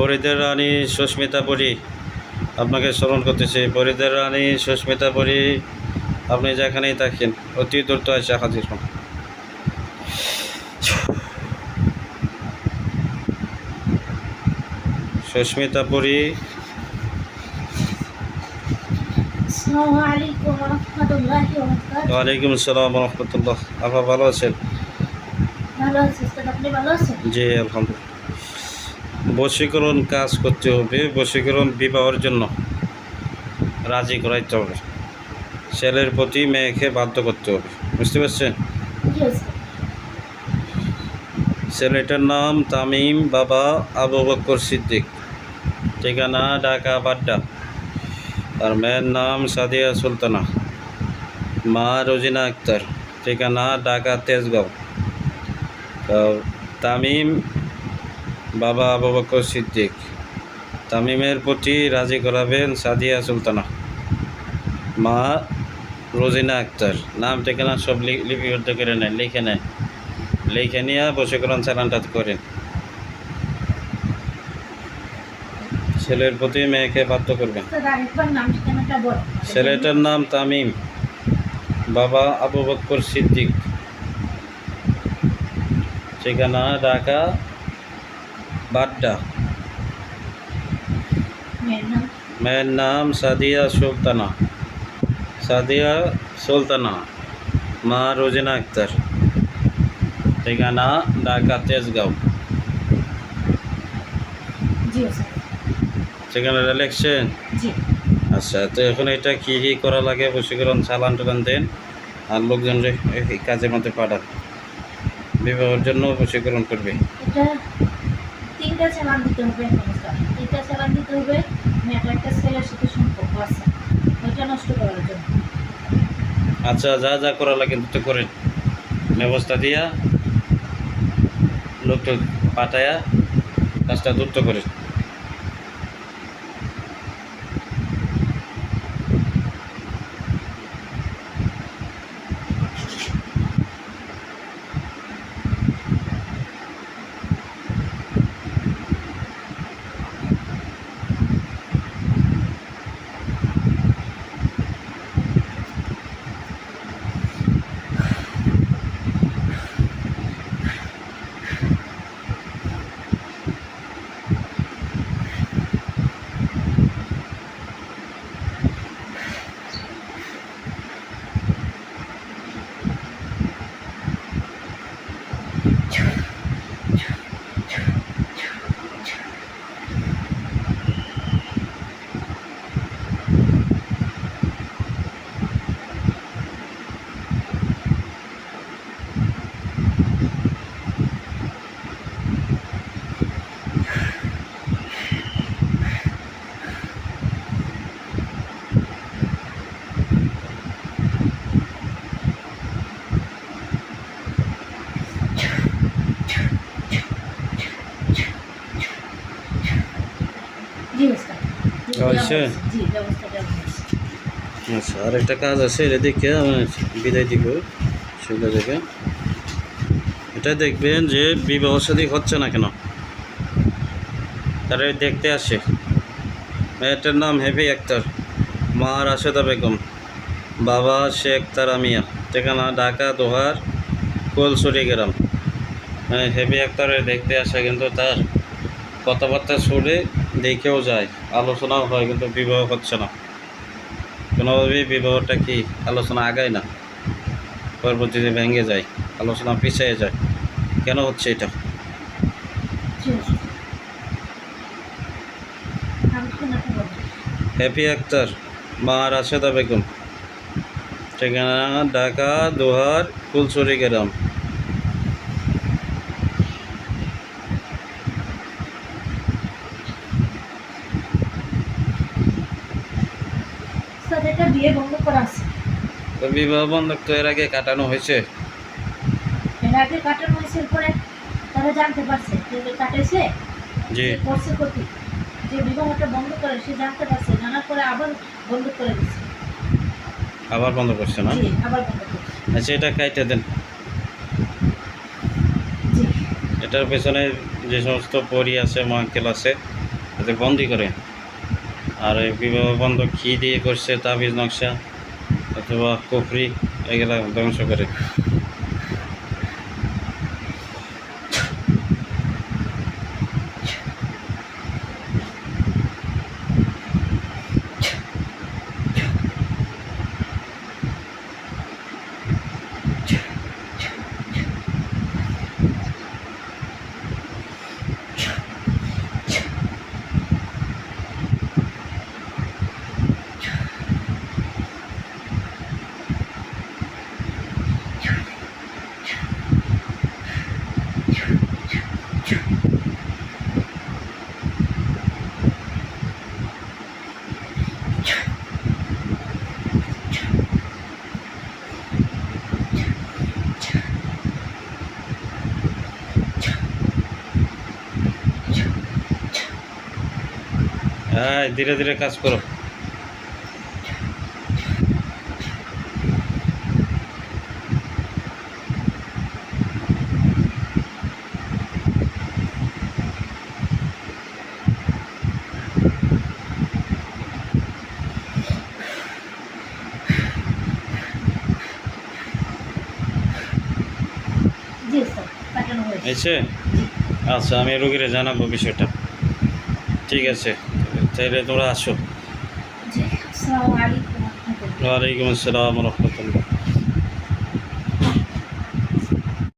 ফরিদের রানী সুস্মিতা পরি আপনাকে স্মরণ করতেছি। ফরিদের রানী সুস্মিতা পরি আপনি যেখানেই থাকেন অতি দ্রুত এসে হাজির হন। সুস্মিতা পরি। ওয়ালাইকুম আসসালাম রহমতুল্লাহ। আপা ভালো আছেন? ভালো আছি ভালো আছেন? জি আলহামদুলিল্লাহ। বশীকরণ কাজ করতে হবে বশীকরণ বিবাহের জন্য রাজি করাইতে হবে। ছেলের প্রতি মেয়েকে বাধ্য করতে হবে বুঝতে পারছেন? ছেলেটার নাম তামিম বাবা আবু বক্কর সিদ্দিক। ঠিকানা ঢাকা বাড্ডা। আর মেয়ের নাম সাদিয়া সুলতানা। মা রোজিনা আক্তার। ঠিকানা ঢাকা তেজগাঁও। তামিম বাবা আবু বক্কর সিদ্দিক। তামিমের প্রতি রাজি করাবেন সাদিয়া সুলতানা। মা রোজিনা আক্তার। নাম ঠিকানা সব লিপিবদ্ধ করে নেয়, লিখে নেয়। লিখে নিয়ে বশীকরণ চালানটা করেন। ছেলের প্রতি মেয়েকে বাধ্য করবেন। ছেলেটার নাম তামিম। বাবা আবু বক্কর সিদ্দিক। ঠিকানা ঢাকা বাড্ডা। মেয়ের নাম? সাদিয়া সুলতানা। সাদিয়া সুলতানা। মা রোজিনা আক্তার। ঠিকানা ঢাকা তেজগাঁও। ঠিকানাটা লিখছেন? আচ্ছা তো এখন এটা কী কী করা লাগে? বসীকরণ চালান টালান দেন আর লোকজন কাজের মধ্যে পাঠান। বিবাহের জন্য বশীকরণ করবে। এটা তিনটা চালান দিতে হবে, তিনটা। চালান দিতে হবে মেয়েটা একটা ছেলের সাথে সম্পর্ক আছে। ওইটা নষ্ট করার জন্য। আচ্ছা যা যা করা লাগে তো করে। ব্যবস্থা দিয়া লোকটা পাঠায়া, কাজটা দ্রুত করে জি স্যার জি, হয়েছে? আচ্ছা আর একটা কাজ আছে, এটা দেখে বিদায় দিব, সেগুলো দেখে। এটা দেখবেন যে বিবাহ সাদী হচ্ছে না কেন? তারা দেখতে আসে। মেয়েটার নাম হেভি আক্তার মা রাশেদা বেগম, বাবা শেখ তারামিয়া ঠিকানা ঢাকা, দোহার কোলসুরি গ্রাম। হ্যাঁ হেভি আক্তারের দেখতে আসে কিন্তু তার। কথাবার্তা শুনে দেখেও যায়, আলোচনাও হয়, কিন্তু বিবাহ হচ্ছে না। কোনোভাবেই বিবাহটা কি আলোচনা আগায় না? পরবর্তীতে ভেঙে যায়, আলোচনা পিছিয়ে যায়। কেন হচ্ছে এটা? হ্যাপি আক্তার, মা রাশেদা বেগম। ঠিকানা, ঢাকা, দোহার, ফুলছড়ি গ্রাম স্যার এটা বিয়ে বন্ধ করা আছে। তো বিবাহ বন্ধক তো এর আগে কাটানো হয়েছে? এর আগে কাটানো হয়েছে পরে তারা জানতে পারছে যে কাটাইছে জি। করছে ক্ষতি যে বিবাহটা বন্ধ করে সে জানতে পারছে জানার পরে আবার বন্ধ করে দিচ্ছে। আবার বন্ধ করছে না? আবার বন্ধ করছে। আচ্ছা এটা কাইটে দেন। এটার পেছনে যে সমস্ত পরি আছে মাকেল আছে যাতে বন্দি করে। আর এই বিবাহ বন্ধ কী দিয়ে করছে তাবিজ নকশা অথবা কুফরি এগুলা ধ্বংস করে। হ্যাঁ ধীরে ধীরে কাজ করো। এসে? আচ্ছা আমি রুগীরা জানাব বিষয়টা। ঠিক আছে। তাইলে তোমরা আসো। ওয়ালাইকুম আসসালাম রহমতুল্লাহ।